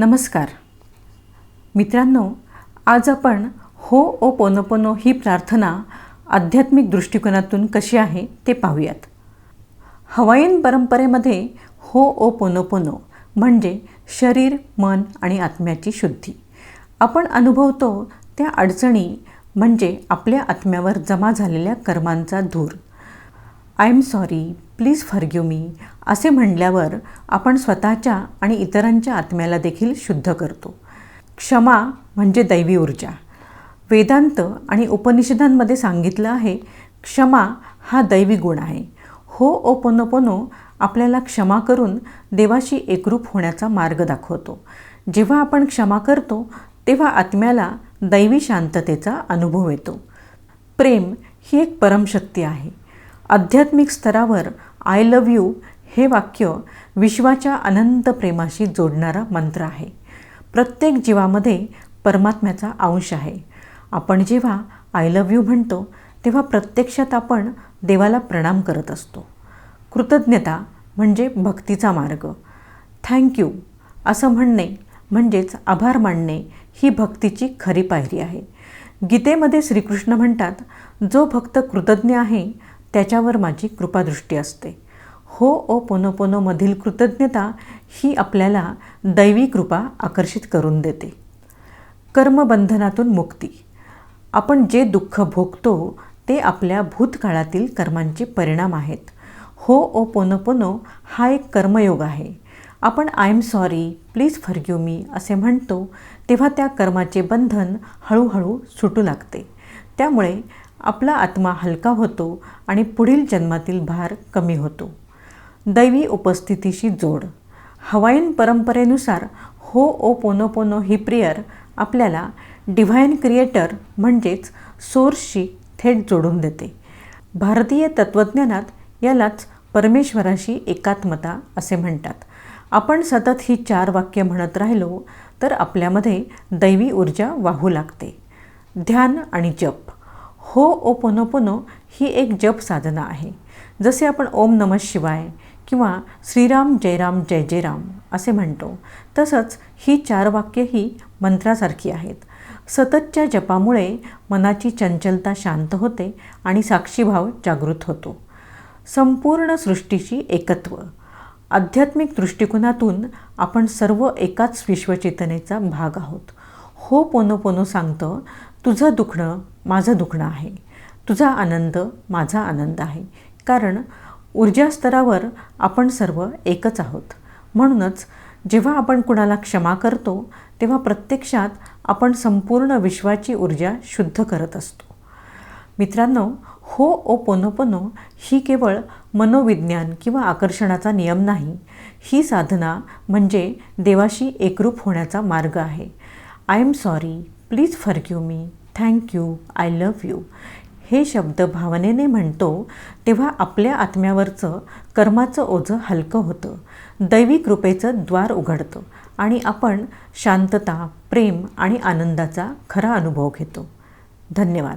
नमस्कार. मित्रांनो आज आपण हो ओ पोनोपोनो ही प्रार्थना आध्यात्मिक दृष्टिकोनातून कशी आहे ते पाहूयात. हवाईन परंपरेमध्ये हो ओ पोनोपोनो म्हणजे शरीर मन आणि आत्म्याची शुद्धी. आपण अनुभवतो त्या अडचणी म्हणजे आपल्या आत्म्यावर जमा झालेल्या कर्मांचा धूर. I'm sorry please forgive me असे म्हणल्यावर आपण स्वतःच्या आणि इतरांच्या आत्म्याला देखील शुद्ध करतो. क्षमा म्हणजे दैवी ऊर्जा. वेदांत आणि उपनिषदांमध्ये सांगितलं आहे क्षमा हा दैवी गुण आहे. हो ओपोनोपोनो आपल्याला क्षमा करून देवाशी एकरूप होण्याचा मार्ग दाखवतो. जेव्हा आपण क्षमा करतो तेव्हा आत्म्याला दैवी शांततेचा अनुभव येतो. प्रेम ही एक परमशक्ती आहे. आध्यात्मिक स्तरावर आय लव्ह यू हे वाक्य विश्वाच्या अनंत प्रेमाशी जोडणारा मंत्र आहे. प्रत्येक जीवामध्ये परमात्म्याचा अंश आहे. आपण जेव्हा आय लव्ह यू म्हणतो तेव्हा प्रत्यक्षात आपण देवाला प्रणाम करत असतो. कृतज्ञता म्हणजे भक्तीचा मार्ग. थँक्यू असं म्हणणे म्हणजेच आभार मानणे ही भक्तीची खरी पायरी आहे. गीतेमध्ये श्रीकृष्ण म्हणतात जो भक्त कृतज्ञ आहे त्याच्यावर माझी कृपादृष्टी असते. हो ओ पोनोपोनोमधील कृतज्ञता ही आपल्याला दैवी कृपा आकर्षित करून देते. कर्मबंधनातून मुक्ती. आपण जे दुःख भोगतो ते आपल्या भूतकाळातील कर्मांचे परिणाम आहेत. हो ओ पोनोपोनो हा एक कर्मयोग आहे. आपण I'm sorry please forgive me असे म्हणतो तेव्हा त्या कर्माचे बंधन हळूहळू सुटू लागते. त्यामुळे आपला आत्मा हलका होतो आणि पुढील जन्मातील भार कमी होतो. दैवी उपस्थितीशी जोड. हवाईन परंपरेनुसार हो ओ पोनो पोनो ही प्रेयर आपल्याला डिव्हाइन क्रिएटर म्हणजेच सोर्सशी थेट जोडून देते. भारतीय तत्त्वज्ञानात यालाच परमेश्वराशी एकात्मता असे म्हणतात. आपण सतत ही चार वाक्य म्हणत राहिलो तर आपल्यामध्ये दैवी ऊर्जा वाहू लागते. ध्यान आणि जप. हो ओ पोनो ही एक जप साधना आहे. जसे आपण ओम नम शिवाय किंवा श्रीराम जयराम जय जयराम असे म्हणतो तसंच ही चार वाक्य ही मंत्रासारखी आहेत. सततच्या जपामुळे मनाची चंचलता शांत होते आणि साक्षीभाव जागृत होतो. संपूर्ण सृष्टीची एकत्व. आध्यात्मिक दृष्टिकोनातून आपण सर्व एकाच विश्वचेतनेचा भाग आहोत. हो पोनो पोनो सांगतं तुझं दुखणं माझं दुखणं आहे. तुझा आनंद माझा आनंद आहे. कारण ऊर्जा स्तरावर आपण सर्व एकच आहोत. म्हणूनच जेव्हा आपण कुणाला क्षमा करतो तेव्हा प्रत्यक्षात आपण संपूर्ण विश्वाची ऊर्जा शुद्ध करत असतो. मित्रांनो हो ओ पोनो ही केवळ मनोविज्ञान किंवा आकर्षणाचा नियम नाही. ही साधना म्हणजे देवाशी एकरूप होण्याचा मार्ग आहे. I'm sorry please forgive me thank you I love you. हे शब्द भावनेने म्हणतो तेव्हा आपल्या आत्म्यावरचं कर्माचं ओझं हलकं होतं. दैवी कृपेचं द्वार उघडतं आणि आपण शांतता प्रेम आणि आनंदाचा खरा अनुभव घेतो. धन्यवाद.